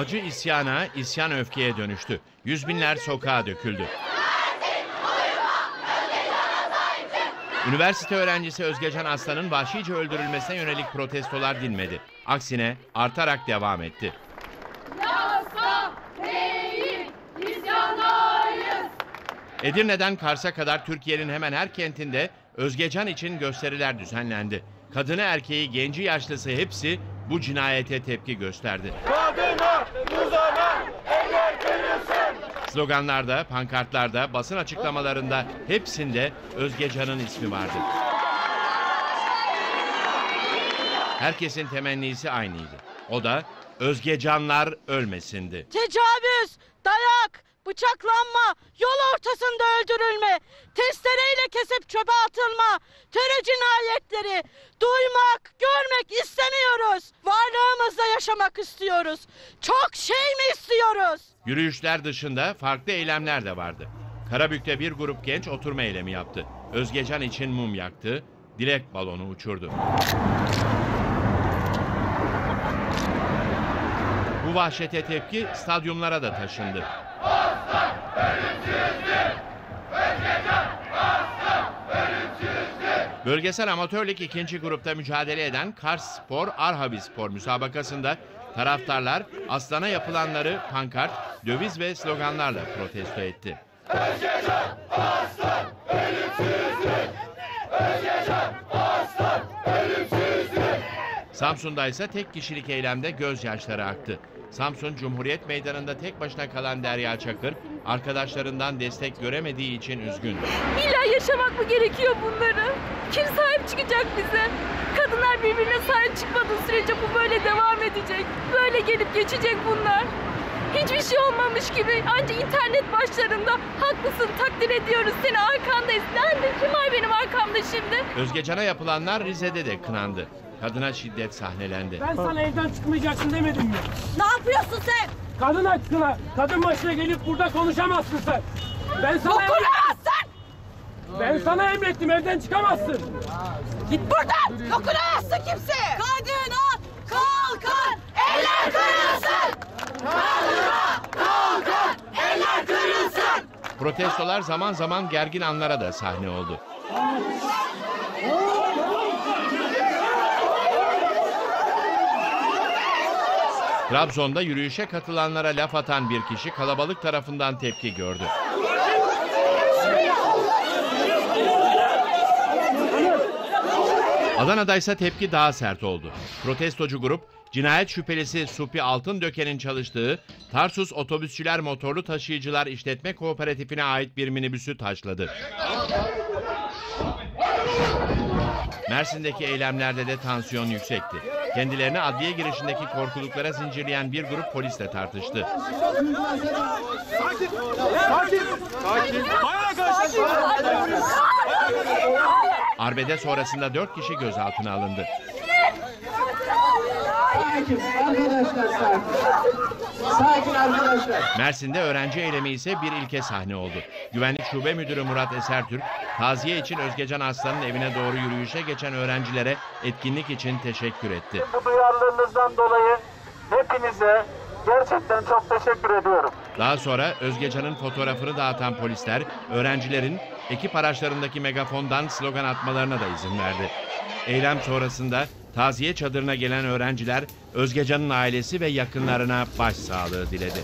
Acı isyana, isyan öfkeye dönüştü. Yüz binler sokağa döküldü. Üniversite öğrencisi Özgecan Aslan'ın vahşice öldürülmesine yönelik protestolar dinmedi. Aksine artarak devam etti. Yasa değil, isyandayız. Edirne'den Kars'a kadar Türkiye'nin hemen her kentinde Özgecan için gösteriler düzenlendi. Kadını erkeği genci yaşlısı hepsi bu cinayete tepki gösterdi. Kadına uzanan eller kırılsın. Sloganlarda, pankartlarda, basın açıklamalarında hepsinde Özgecan'ın ismi vardı. Herkesin temennisi aynıydı. O da Özgecanlar ölmesindi. Tecavüz, dayak, bıçaklanma, yol ortasında öldürülme, testereyle kesip çöpe atılma, terör cinayetleri duymak, görmek istemiyoruz. Varlığımızla yaşamak istiyoruz. Çok şey mi istiyoruz? Yürüyüşler dışında farklı eylemler de vardı. Karabük'te bir grup genç oturma eylemi yaptı. Özgecan için mum yaktı, dilek balonu uçurdu. Bu vahşete tepki stadyumlara da taşındı. Bölgesel Amatör Lig ikinci grupta mücadele eden Kars Spor Arhavi Spor müsabakasında taraftarlar Aslan'a yapılanları pankart, döviz ve sloganlarla protesto etti. Samsun'da ise tek kişilik eylemde gözyaşları aktı. Samsun Cumhuriyet Meydanı'nda tek başına kalan Derya Çakır, arkadaşlarından destek göremediği için üzgündü. İlla yaşamak mı gerekiyor bunları? Kim sahip çıkacak bize? Kadınlar birbirine sahip çıkmadığı sürece bu böyle devam edecek. Böyle gelip geçecek bunlar. Hiçbir şey olmamış gibi ancak internet başlarında haklısın takdir ediyoruz seni arkandayız. Nerede kim var benim arkamda şimdi? Özgecan'a yapılanlar Rize'de de kınandı. Kadına şiddet sahnelendi. Ben sana evden çıkmayacaksın demedim mi? Ne yapıyorsun sen? Kadın aşkına, kadın başına gelip burada konuşamazsın sen. Ben sana Dokunamazsın! Ben sana emrettim evden çıkamazsın. Git buradan! Dokunamazsın kimse! Kadına kalkın! Eller kırılsın! Kadına kalkın! Eller kırılsın! Protestolar zaman zaman gergin anlara da sahne oldu. Trabzon'da yürüyüşe katılanlara laf atan bir kişi kalabalık tarafından tepki gördü. Adana'da ise tepki daha sert oldu. Protestocu grup cinayet şüphelisi Supi Altındöken'in çalıştığı Tarsus Otobüsçüler Motorlu Taşıyıcılar İşletme Kooperatifine ait bir minibüsü taşladı. Mersin'deki eylemlerde de tansiyon yüksekti. Kendilerini adliye girişindeki korkuluklara zincirleyen bir grup polisle tartıştı. Arbede sonrasında dört kişi gözaltına alındı. Arkadaşlar sakin. Sakin arkadaşlar. Mersin'de öğrenci eylemi ise bir ilke sahne oldu. Güvenlik Şube Müdürü Murat Esertürk, taziye için Özgecan Aslan'ın evine doğru yürüyüşe geçen öğrencilere etkinlik için teşekkür etti. Bu duyarlılığınızdan dolayı hepinize gerçekten çok teşekkür ediyorum. Daha sonra Özgecan'ın fotoğrafını dağıtan polisler, öğrencilerin ekip araçlarındaki megafondan slogan atmalarına da izin verdi. Eylem sonrasında taziye çadırına gelen öğrenciler Özgecan'ın ailesi ve yakınlarına başsağlığı diledi.